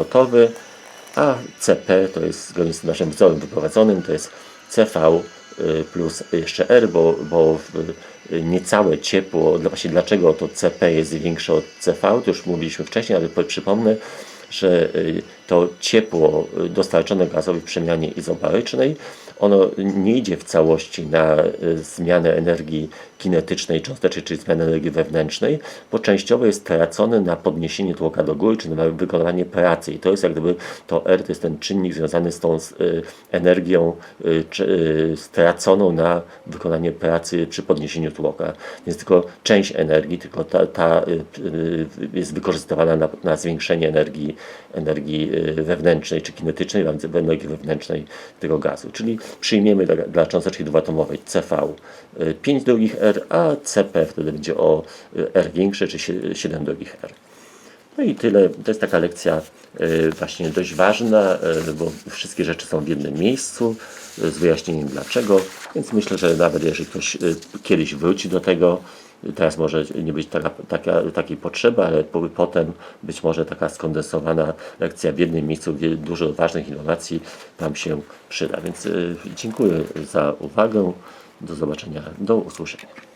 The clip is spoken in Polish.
obrotowy, a CP to jest zgodnie z naszym wzorem wyprowadzonym, to jest CV y, plus jeszcze R, bo, bo y, niecałe ciepło, właśnie dlaczego to CP jest większe od CV, to już mówiliśmy wcześniej, ale po- przypomnę, że y, to ciepło y, dostarczone gazowi w przemianie izobarycznej, ono nie idzie w całości na y, zmianę energii kinetycznej cząstecznej, czyli zmianę energii wewnętrznej, bo częściowo jest tracone na podniesienie tłoka do góry, czy na wykonywanie pracy. I to jest jak gdyby to R, to jest ten czynnik związany z tą y, energią y, czy, y, straconą na wykonanie pracy przy podniesieniu tłoka. Więc tylko część energii, tylko ta, ta y, y, jest wykorzystywana na, na zwiększenie energii, energii y, wewnętrznej czy kinetycznej, więc energii wewnętrznej tego gazu. Czyli przyjmiemy dla, dla cząsteczki dwuatomowej CV y, 5 drugich R, a CP wtedy będzie o y, R większe, czy sie- 7 drugich R. No i tyle. To jest taka lekcja y, właśnie dość ważna, y, bo wszystkie rzeczy są w jednym miejscu y, z wyjaśnieniem dlaczego, więc myślę, że nawet jeżeli ktoś y, kiedyś wróci do tego, y, teraz może nie być taka, taka, takiej potrzeby, ale po, potem być może taka skondensowana lekcja w jednym miejscu, gdzie dużo ważnych informacji Wam się przyda. Więc y, dziękuję za uwagę. Do zobaczenia, do usłyszenia.